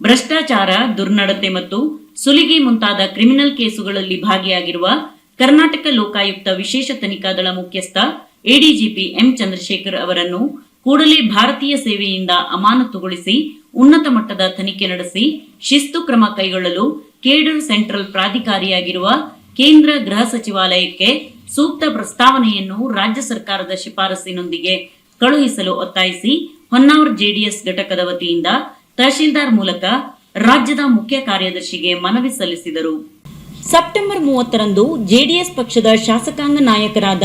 ಭ್ರಷ್ಟಾಚಾರ, ದುರ್ನಡತೆ ಮತ್ತು ಸುಲಿಗೆ ಮುಂತಾದ ಕ್ರಿಮಿನಲ್ ಕೇಸುಗಳಲ್ಲಿ ಭಾಗಿಯಾಗಿರುವ ಕರ್ನಾಟಕ ಲೋಕಾಯುಕ್ತ ವಿಶೇಷ ತನಿಖಾ ದಳ ಮುಖ್ಯಸ್ಥ ಎಡಿಜಿಪಿ ಎಂ ಚಂದ್ರಶೇಖರ್ ಅವರನ್ನು ಕೂಡಲೇ ಭಾರತೀಯ ಸೇವೆಯಿಂದ ಅಮಾನತುಗೊಳಿಸಿ ಉನ್ನತ ಮಟ್ಟದ ತನಿಖೆ ನಡೆಸಿ ಶಿಸ್ತು ಕ್ರಮ ಕೈಗೊಳ್ಳಲು ಕೇಡರ್ ಸೆಂಟ್ರಲ್ ಪ್ರಾಧಿಕಾರಿಯಾಗಿರುವ ಕೇಂದ್ರ ಗೃಹ ಸಚಿವಾಲಯಕ್ಕೆ ಸೂಕ್ತ ಪ್ರಸ್ತಾವನೆಯನ್ನು ರಾಜ್ಯ ಸರ್ಕಾರದ ಶಿಫಾರಸಿನೊಂದಿಗೆ ಕಳುಹಿಸಲು ಒತ್ತಾಯಿಸಿ ಹೊನ್ನಾವರ ಜೆಡಿಎಸ್ ಘಟಕದ ವತಿಯಿಂದ ತಹಶೀಲ್ದಾರ್ ಮೂಲಕ ರಾಜ್ಯದ ಮುಖ್ಯ ಕಾರ್ಯದರ್ಶಿಗೆ ಮನವಿ ಸಲ್ಲಿಸಿದರು. ಸೆಪ್ಟೆಂಬರ್ ಮೂವತ್ತರಂದು ಜೆಡಿಎಸ್ ಪಕ್ಷದ ಶಾಸಕಾಂಗ ನಾಯಕರಾದ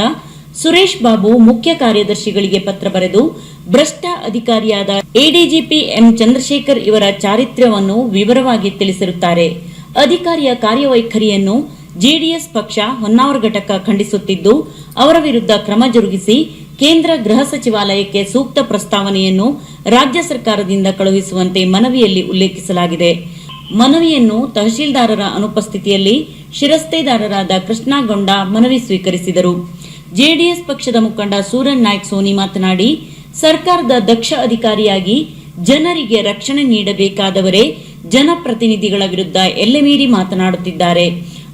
ಸುರೇಶ್ ಬಾಬು ಮುಖ್ಯ ಕಾರ್ಯದರ್ಶಿಗಳಿಗೆ ಪತ್ರ ಬರೆದು ಭ್ರಷ್ಟ ಅಧಿಕಾರಿಯಾದ ಎಡಿಜಿಪಿ ಎಂ ಚಂದ್ರಶೇಖರ್ ಇವರ ಚಾರಿತ್ರ್ಯವನ್ನು ವಿವರವಾಗಿ ತಿಳಿಸಿರುತ್ತಾರೆ. ಅಧಿಕಾರಿಯ ಕಾರ್ಯವೈಖರಿಯನ್ನು ಜೆಡಿಎಸ್ ಪಕ್ಷ ಹೊನ್ನಾವರ ಘಟಕ ಖಂಡಿಸುತ್ತಿದ್ದು, ಅವರ ವಿರುದ್ಧ ಕ್ರಮ ಜರುಗಿಸಿ ಕೇಂದ್ರ ಗೃಹ ಸಚಿವಾಲಯಕ್ಕೆ ಸೂಕ್ತ ಪ್ರಸ್ತಾವನೆಯನ್ನು ರಾಜ್ಯ ಸರ್ಕಾರದಿಂದ ಕಳುಹಿಸುವಂತೆ ಮನವಿಯಲ್ಲಿ ಉಲ್ಲೇಖಿಸಲಾಗಿದೆ. ಮನವಿಯನ್ನು ತಹಶೀಲ್ದಾರರ ಅನುಪಸ್ಥಿತಿಯಲ್ಲಿ ಶಿರಸ್ತೇದಾರರಾದ ಕೃಷ್ಣಗೊಂಡ ಮನವಿ ಸ್ವೀಕರಿಸಿದರು. ಜೆಡಿಎಸ್ ಪಕ್ಷದ ಮುಖಂಡ ಸೂರನ್ ನಾಯ್ಕ್ ಸೋನಿ ಮಾತನಾಡಿ, ಸರ್ಕಾರದ ದಕ್ಷ ಅಧಿಕಾರಿಯಾಗಿ ಜನರಿಗೆ ರಕ್ಷಣೆ ನೀಡಬೇಕಾದವರೇ ಜನಪ್ರತಿನಿಧಿಗಳ ವಿರುದ್ಧ ಎಲ್ಲೆ ಮೀರಿ ಮಾತನಾಡುತ್ತಿದ್ದಾರೆ.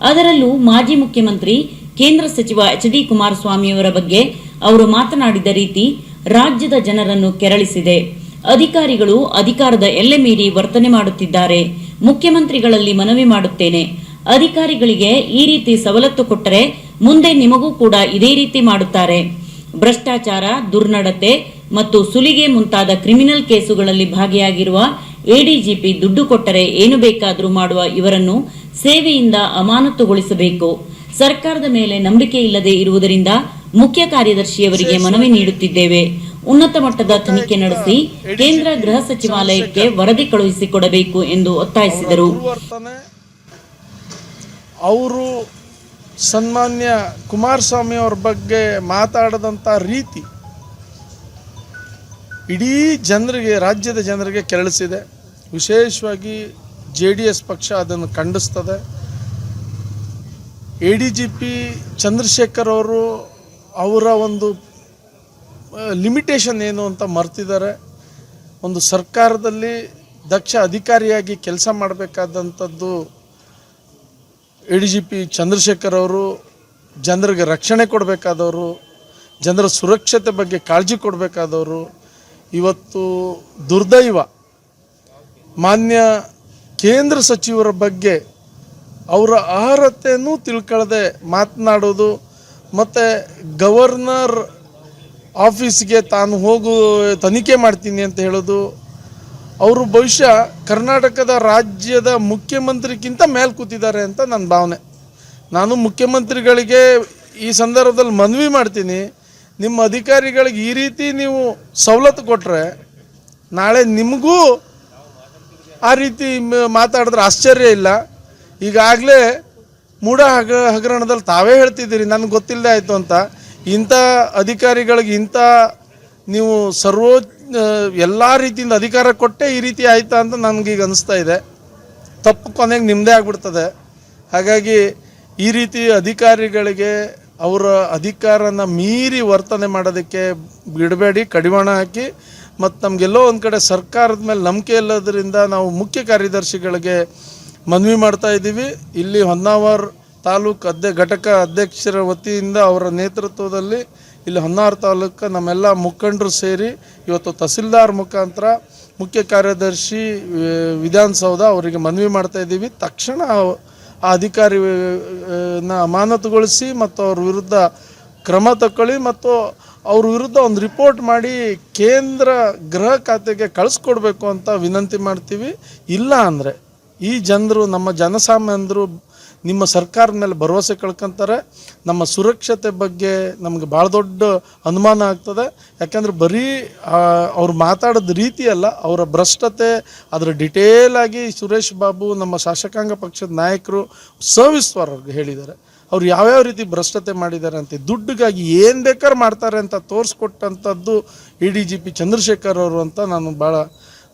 ಅದರಲ್ಲೂ ಮಾಜಿ ಮುಖ್ಯಮಂತ್ರಿ, ಕೇಂದ್ರ ಸಚಿವ ಎಚ್ ಡಿ ಕುಮಾರಸ್ವಾಮಿಯವರ ಬಗ್ಗೆ ಅವರು ಮಾತನಾಡಿದ ರೀತಿ ರಾಜ್ಯದ ಜನರನ್ನು ಕೆರಳಿಸಿದೆ. ಅಧಿಕಾರಿಗಳು ಅಧಿಕಾರದ ಎಲ್ಲೆ ಮೀರಿ ವರ್ತನೆ ಮಾಡುತ್ತಿದ್ದಾರೆ. ಮುಖ್ಯಮಂತ್ರಿಗಳಲ್ಲಿ ಮನವಿ ಮಾಡುತ್ತೇನೆ. ಅಧಿಕಾರಿಗಳಿಗೆ ಈ ರೀತಿ ಸವಲತ್ತು ಕೊಟ್ಟರೆ ಮುಂದೆ ನಿಮಗೂ ಕೂಡ ಇದೇ ರೀತಿ ಮಾಡುತ್ತಾರೆ. ಭ್ರಷ್ಟಾಚಾರ, ದುರ್ನಡತೆ ಮತ್ತು ಸುಲಿಗೆ ಮುಂತಾದ ಕ್ರಿಮಿನಲ್ ಕೇಸುಗಳಲ್ಲಿ ಭಾಗಿಯಾಗಿರುವ ಎಡಿಜಿಪಿ ದುಡ್ಡು ಕೊಟ್ಟರೆ ಏನು ಬೇಕಾದರೂ ಮಾಡುವ ಇವರನ್ನು ಸೇವೆಯಿಂದ ಅಮಾನತುಗೊಳಿಸಬೇಕು. ಸರ್ಕಾರದ ಮೇಲೆ ನಂಬಿಕೆ ಇಲ್ಲದೆ ಇರುವುದರಿಂದ ಮುಖ್ಯ ಕಾರ್ಯದರ್ಶಿಯವರಿಗೆ ಮನವಿ ನೀಡುತ್ತಿದ್ದೇವೆ. ಉನ್ನತ ಮಟ್ಟದ ತನಿಖೆ ನಡೆಸಿ ಕೇಂದ್ರ ಗೃಹ ಸಚಿವಾಲಯಕ್ಕೆ ವರದಿ ಕಳುಹಿಸಿಕೊಡಬೇಕು ಎಂದು ಒತ್ತಾಯಿಸಿದರು. ಅವರು ಸನ್ಮಾನ್ಯ ಕುಮಾರಸ್ವಾಮಿ ಅವ್ರ ಬಗ್ಗೆ ಮಾತಾಡದಂತ ರೀತಿ ಇಡೀ ಜನರಿಗೆ ರಾಜ್ಯದ ಜನರಿಗೆ ಕೆರಳಿಸಿದೆ. ವಿಶೇಷವಾಗಿ ಜೆ ಡಿ ಎಸ್ ಪಕ್ಷ ಅದನ್ನು ಖಂಡಿಸ್ತದೆ. A D G P Chandrashekhar ಅವರು ಅವರ ಒಂದು ಲಿಮಿಟೇಷನ್ ಏನು ಅಂತ ಮರ್ತಿದ್ದಾರೆ. ಒಂದು ಸರ್ಕಾರದಲ್ಲಿ ದಕ್ಷ ಅಧಿಕಾರಿಯಾಗಿ ಕೆಲಸ ಮಾಡಬೇಕಾದಂಥದ್ದು A D G P Chandrashekhar ಅವರು, ಜನರಿಗೆ ರಕ್ಷಣೆ ಕೊಡಬೇಕಾದವರು, ಜನರ ಸುರಕ್ಷತೆ ಬಗ್ಗೆ ಕಾಳಜಿ ಕೊಡಬೇಕಾದವರು, ಇವತ್ತು ದುರ್ದೈವ ಮಾನ್ಯ ಕೇಂದ್ರ ಸಚಿವರ ಬಗ್ಗೆ ಅವರ ಅರ್ಹತೆಯನ್ನು ತಿಳ್ಕೊಳ್ಳದೆ ಮಾತನಾಡೋದು ಮತ್ತು ಗವರ್ನರ್ ಆಫೀಸ್ಗೆ ತಾನು ಹೋಗು, ತನಿಖೆ ಮಾಡ್ತೀನಿ ಅಂತ ಹೇಳೋದು, ಅವರು ಬಹುಶಃ ಕರ್ನಾಟಕದ ರಾಜ್ಯದ ಮುಖ್ಯಮಂತ್ರಿಗಿಂತ ಮೇಲೆ ಕೂತಿದ್ದಾರೆ ಅಂತ ನನ್ನ ಭಾವನೆ. ನಾನು ಮುಖ್ಯಮಂತ್ರಿಗಳಿಗೆ ಈ ಸಂದರ್ಭದಲ್ಲಿ ಮನವಿ ಮಾಡ್ತೀನಿ, ನಿಮ್ಮ ಅಧಿಕಾರಿಗಳಿಗೆ ಈ ರೀತಿ ನೀವು ಸವಲತ್ತು ಕೊಟ್ಟರೆ ನಾಳೆ ನಿಮಗೂ ಆ ರೀತಿ ಮಾತಾಡಿದ್ರೆ ಆಶ್ಚರ್ಯ ಇಲ್ಲ. ಈಗಾಗಲೇ ಮೂಢ ಹಗ ಹಗರಣದಲ್ಲಿ ತಾವೇ ಹೇಳ್ತಿದ್ದೀರಿ, ನನಗೆ ಗೊತ್ತಿಲ್ಲದೆ ಆಯಿತು ಅಂತ. ಇಂಥ ಅಧಿಕಾರಿಗಳಿಗೆ ಇಂಥ ನೀವು ಸರ್ವೋ ಎಲ್ಲ ರೀತಿಯಿಂದ ಅಧಿಕಾರ ಕೊಟ್ಟೆ ಈ ರೀತಿ ಆಯ್ತಾ ಅಂತ ನನಗೀಗ ಅನಿಸ್ತಾ ಇದೆ. ತಪ್ಪು ಕೊನೆಗೆ ನಿಮ್ಮದೇ ಆಗ್ಬಿಡ್ತದೆ. ಹಾಗಾಗಿ ಈ ರೀತಿ ಅಧಿಕಾರಿಗಳಿಗೆ ಅವರ ಅಧಿಕಾರನ ಮೀರಿ ವರ್ತನೆ ಮಾಡೋದಕ್ಕೆ ಬಿಡಬೇಡಿ, ಕಡಿವಾಣ ಹಾಕಿ. ಮತ್ತು ನಮಗೆಲ್ಲೋ ಒಂದು ಕಡೆ ಸರ್ಕಾರದ ಮೇಲೆ ನಂಬಿಕೆ ಇಲ್ಲದ್ರಿಂದ ನಾವು ಮುಖ್ಯ ಕಾರ್ಯದರ್ಶಿಗಳಿಗೆ ಮನವಿ ಮಾಡ್ತಾ ಇದ್ದೀವಿ. ಇಲ್ಲಿ ಹೊನ್ನಾವರ್ ತಾಲೂಕು ಅಧ್ಯ ಘಟಕ ಅಧ್ಯಕ್ಷರ ವತಿಯಿಂದ ಅವರ ನೇತೃತ್ವದಲ್ಲಿ ಇಲ್ಲಿ ಹೊನ್ನಾವರ ತಾಲೂಕು ನಮ್ಮೆಲ್ಲ ಮುಖಂಡರು ಸೇರಿ ಇವತ್ತು ತಹಸೀಲ್ದಾರ್ ಮುಖಾಂತರ ಮುಖ್ಯ ಕಾರ್ಯದರ್ಶಿ ವಿಧಾನಸೌಧ ಅವರಿಗೆ ಮನವಿ ಮಾಡ್ತಾ ಇದ್ದೀವಿ. ತಕ್ಷಣ ಆ ಅಧಿಕಾರಿ ಆ, ನ ಅಮಾನತುಗೊಳಿಸಿ ಮತ್ತು ಅವ್ರ ವಿರುದ್ಧ ಕ್ರಮ ತಗೊಳ್ಳಿ ಮತ್ತು ಅವ್ರ ವಿರುದ್ಧ ಒಂದು ರಿಪೋರ್ಟ್ ಮಾಡಿ ಕೇಂದ್ರ ಗೃಹ ಖಾತೆಗೆ ಕಳಿಸ್ಕೊಡ್ಬೇಕು ಅಂತ ವಿನಂತಿ ಮಾಡ್ತೀವಿ. ಇಲ್ಲ ಅಂದರೆ ಈ ಜನರು, ನಮ್ಮ ಜನಸಾಮಾನ್ಯರು ನಿಮ್ಮ ಸರ್ಕಾರದ ಮೇಲೆ ಭರವಸೆ ಕಳ್ಕೊಂತಾರೆ. ನಮ್ಮ ಸುರಕ್ಷತೆ ಬಗ್ಗೆ ನಮಗೆ ಭಾಳ ದೊಡ್ಡ ಅನುಮಾನ ಆಗ್ತದೆ. ಯಾಕಂದ್ರೆ ಬರೀ ಅವ್ರು ಮಾತಾಡೋದ ರೀತಿ ಅಲ್ಲ, ಅವರ ಭ್ರಷ್ಟತೆ, ಅದರ ಡಿಟೇಲ್ ಆಗಿ ಸುರೇಶ್ ಬಾಬು, ನಮ್ಮ ಶಾಸಕಾಂಗ ಪಕ್ಷದ ನಾಯಕರು ಅವ್ರಿಗೆ ಹೇಳಿದ್ದಾರೆ. ಅವ್ರು ಯಾವ್ಯಾವ ರೀತಿ ಭ್ರಷ್ಟತೆ ಮಾಡಿದ್ದಾರೆ ಅಂತ ದುಡ್ಡಿಗಾಗಿ ಏನು ಬೇಕಾದ್ರೂ ಮಾಡ್ತಾರೆ ಅಂತ ತೋರಿಸ್ಕೊಟ್ಟಂಥದ್ದು A D G P Chandrashekhar ಅವರು ಅಂತ ನಾನು ಭಾಳ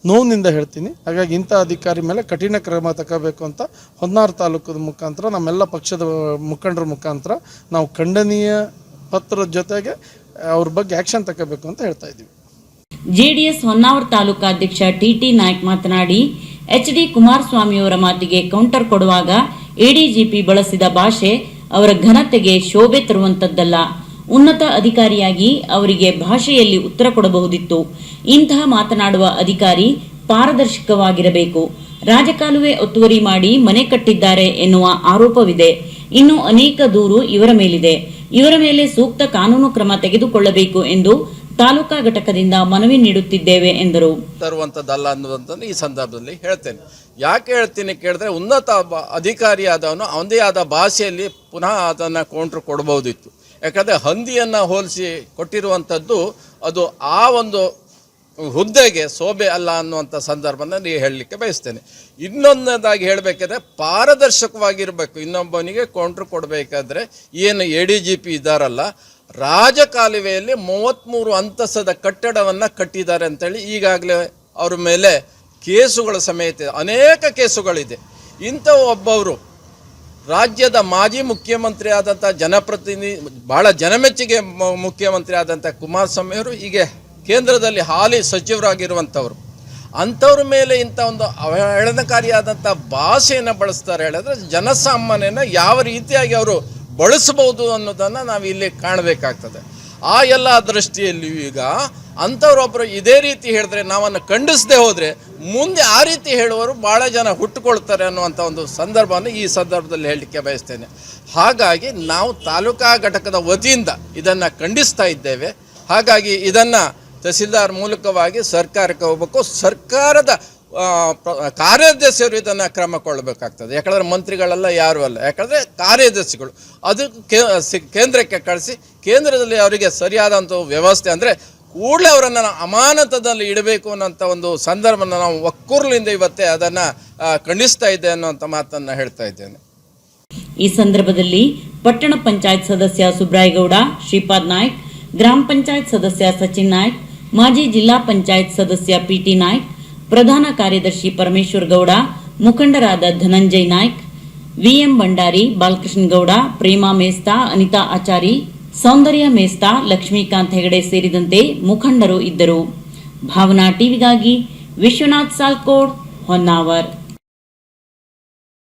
ನೋವಿನಿಂದ ಹೇಳ್ತೀನಿ. ಹಾಗಾಗಿ ಇಂಥ ಅಧಿಕಾರಿ ಮೇಲೆ ಕಠಿಣ ಕ್ರಮ ತಗೋಬೇಕು ಅಂತ ಹೊನ್ನಾರು ತಾಲೂಕದ ಮುಖಾಂತರ, ನಮ್ಮೆಲ್ಲ ಪಕ್ಷದ ಮುಖಂಡರ ಮುಖಾಂತರ ನಾವು ಖಂಡನೀಯ ಪತ್ರದ ಜೊತೆಗೆ ಅವ್ರ ಬಗ್ಗೆ ಆ್ಯಕ್ಷನ್ ತಗೋಬೇಕು ಅಂತ ಹೇಳ್ತಾ ಇದ್ದೀವಿ. ಎಸ್ ಹೊನ್ನಾವರ ತಾಲೂಕಾಧ್ಯಕ್ಷ ಟಿ ಟಿಟಿ ನಾಯ್ಕ್ ಮಾತನಾಡಿ ಎಚ್ ಡಿ ಕುಮಾರಸ್ವಾಮಿಯವರ ಮಾತಿಗೆ ಕೌಂಟರ್ ಕೊಡುವಾಗ ಎಡಿಜಿಪಿ ಬಳಸಿದ ಭಾಷೆ ಅವರ ಘನತೆಗೆ ಶೋಭೆ ತರುವಂತದ್ದಲ್ಲ. ಉನ್ನತ ಅಧಿಕಾರಿಯಾಗಿ ಅವರಿಗೆ ಭಾಷೆಯಲ್ಲಿ ಉತ್ತರ ಕೊಡಬಹುದಿತ್ತು. ಇಂತಹ ಮಾತನಾಡುವ ಅಧಿಕಾರಿ ಪಾರದರ್ಶಕವಾಗಿರಬೇಕು. ರಾಜಕಾಲುವೆ ಒತ್ತುವರಿ ಮಾಡಿ ಮನೆ ಕಟ್ಟಿದ್ದಾರೆ ಎನ್ನುವ ಆರೋಪವಿದೆ. ಇನ್ನು ಅನೇಕ ದೂರು ಇವರ ಮೇಲಿದೆ. ಇವರ ಮೇಲೆ ಸೂಕ್ತ ಕಾನೂನು ಕ್ರಮ ತೆಗೆದುಕೊಳ್ಳಬೇಕು ಎಂದು ತಾಲೂಕಾ ಘಟಕದಿಂದ ಮನವಿ ನೀಡುತ್ತಿದ್ದೇವೆ ಎಂದರು. ತರುವಂಥದ್ದಲ್ಲ ಅನ್ನೋದಂತ ಈ ಸಂದರ್ಭದಲ್ಲಿ ಹೇಳ್ತೇನೆ. ಯಾಕೆ ಹೇಳ್ತೀನಿ ಕೇಳಿದ್ರೆ ಉನ್ನತ ಅಧಿಕಾರಿಯಾದವನು ಅವನದೇ ಆದ ಭಾಷೆಯಲ್ಲಿ ಪುನಃ ಅದನ್ನು ಕೌಂಟ್ರ್ ಕೊಡ್ಬೋದಿತ್ತು ಯಾಕಂದರೆ ಹಂದಿಯನ್ನು ಹೋಲಿಸಿ ಕೊಟ್ಟಿರುವಂಥದ್ದು ಅದು ಆ ಒಂದು ಹುದ್ದೆಗೆ ಶೋಭೆ ಅಲ್ಲ ಅನ್ನುವಂಥ ಸಂದರ್ಭದಲ್ಲಿ ಹೇಳಲಿಕ್ಕೆ ಬಯಸ್ತೇನೆ. ಇನ್ನೊಂದದಾಗಿ ಹೇಳಬೇಕಾದ್ರೆ ಪಾರದರ್ಶಕವಾಗಿರಬೇಕು. ಇನ್ನೊಬ್ಬನಿಗೆ ಕೌಂಟ್ರ್ ಕೊಡಬೇಕಾದ್ರೆ ಏನು ಎ ಡಿ ಜಿ ಪಿ ಇದ್ದಾರಲ್ಲ, ರಾಜಕಾಲುವೆಯಲ್ಲಿ ಮೂವತ್ತ್ಮೂರು ಅಂತಸ್ತದ ಕಟ್ಟಡವನ್ನು ಕಟ್ಟಿದ್ದಾರೆ ಅಂತೇಳಿ ಈಗಾಗಲೇ ಅವ್ರ ಮೇಲೆ ಕೇಸುಗಳ ಸಮೇತ ಅನೇಕ ಕೇಸುಗಳಿದೆ. ಇಂಥ ಒಬ್ಬವರು ರಾಜ್ಯದ ಮಾಜಿ ಮುಖ್ಯಮಂತ್ರಿ ಆದಂಥ ಜನಪ್ರತಿನಿಧಿ ಭಾಳ ಜನಮೆಚ್ಚಿಗೆ ಮುಖ್ಯಮಂತ್ರಿ ಆದಂಥ ಕುಮಾರಸ್ವಾಮಿಯವರು ಹೀಗೆ ಕೇಂದ್ರದಲ್ಲಿ ಹಾಲಿ ಸಚಿವರಾಗಿರುವಂಥವ್ರು ಅಂಥವ್ರ ಮೇಲೆ ಇಂಥ ಒಂದು ಅವಹೇಳನಕಾರಿಯಾದಂಥ ಭಾಷೆಯನ್ನು ಬಳಸ್ತಾರೆ ಹೇಳಿದ್ರೆ ಜನಸಾಮಾನ್ಯನ ಯಾವ ರೀತಿಯಾಗಿ ಅವರು ಬಳಸಬಹುದು ಅನ್ನೋದನ್ನು ನಾವು ಇಲ್ಲಿ ಕಾಣಬೇಕಾಗ್ತದೆ. ಆ ಎಲ್ಲ ದೃಷ್ಟಿಯಲ್ಲಿಯೂ ಈಗ ಅಂಥವ್ರೊಬ್ಬರು ಇದೇ ರೀತಿ ಹೇಳಿದ್ರೆ ನಾವನ್ನು ಖಂಡಿಸದೆ ಹೋದರೆ ಮುಂದೆ ಆ ರೀತಿ ಹೇಳುವವರು ಭಾಳ ಜನ ಹುಟ್ಟುಕೊಳ್ತಾರೆ ಅನ್ನುವಂಥ ಒಂದು ಸಂದರ್ಭವನ್ನು ಈ ಸಂದರ್ಭದಲ್ಲಿ ಹೇಳಲಿಕ್ಕೆ ಬಯಸ್ತೇನೆ. ಹಾಗಾಗಿ ನಾವು ತಾಲೂಕಾ ಘಟಕದ ವತಿಯಿಂದ ಇದನ್ನು ಖಂಡಿಸ್ತಾ ಇದ್ದೇವೆ. ಹಾಗಾಗಿ ಇದನ್ನು ತಹಸೀಲ್ದಾರ್ ಮೂಲಕವಾಗಿ ಸರ್ಕಾರಕ್ಕೆ ಹೋಗಬೇಕು. ಸರ್ಕಾರದ ಕಾರ್ಯದರ್ಶಿಯವರು ಇದನ್ನು ಕ್ರಮ ಕೊಳ್ಳಬೇಕಾಗ್ತದೆ ಯಾಕಂದರೆ ಮಂತ್ರಿಗಳೆಲ್ಲ, ಯಾರೂ ಅಲ್ಲ. ಯಾಕಂದರೆ ಕಾರ್ಯದರ್ಶಿಗಳು. ಅದು ಕೇಂದ್ರಕ್ಕೆ ಕಳಿಸಿ ಕೇಂದ್ರದಲ್ಲಿ ಅವರಿಗೆ ಸರಿಯಾದಂಥ ವ್ಯವಸ್ಥೆ ಅಂದರೆ ಕೂಡಲೇ ಅವರನ್ನು ಅಮಾನತದಲ್ಲಿ ಇಡಬೇಕು ಅನ್ನೋಂಥ ಒಂದು ಸಂದರ್ಭನ ನಾವು ಒಕ್ಕೂರ್ಲಿಂದ ಇವತ್ತೇ ಅದನ್ನು ಖಂಡಿಸ್ತಾ ಇದ್ದೆ ಅನ್ನೋಂಥ ಮಾತನ್ನು ಹೇಳ್ತಾ ಇದ್ದೇನೆ. ಈ ಸಂದರ್ಭದಲ್ಲಿ ಪಟ್ಟಣ ಪಂಚಾಯತ್ ಸದಸ್ಯ ಸುಬ್ರಾಯಗೌಡ, ಶ್ರೀಪಾದ್ ನಾಯ್ಕ್, ಗ್ರಾಮ ಪಂಚಾಯತ್ ಸದಸ್ಯ ಸಚಿನ್ ನಾಯ್ಕ್, ಮಾಜಿ ಜಿಲ್ಲಾ ಪಂಚಾಯತ್ ಸದಸ್ಯ ಪಿಟಿ ನಾಯ್ಕ್, ಪ್ರಧಾನ ಕಾರ್ಯದರ್ಶಿ ಪರಮೇಶ್ವರ್ ಗೌಡ, ಮುಖಂಡರಾದ ಧನಂಜಯ್ ನಾಯ್ಕ್ ವಿಎಂ ಭಂಡಾರಿ ಬಾಲಕೃಷ್ಣ ಗೌಡ ಪ್ರೇಮಾ ಮೇಸ್ತಾ, ಅನಿತಾ ಆಚಾರಿ ಸೌಂದರ್ಯ ಮೇಸ್ತಾ ಲಕ್ಷ್ಮೀಕಾಂತ್ ಹೆಗಡೆ ಸೇರಿದಂತೆ ಮುಖಂಡರು ಇದ್ದರು. ಭಾವನಾ ಟಿವಿಗಾಗಿ ವಿಶ್ವನಾಥ್ ಸಾಲ್ಕೋಡ್ ಹೊನ್ನಾವರ್.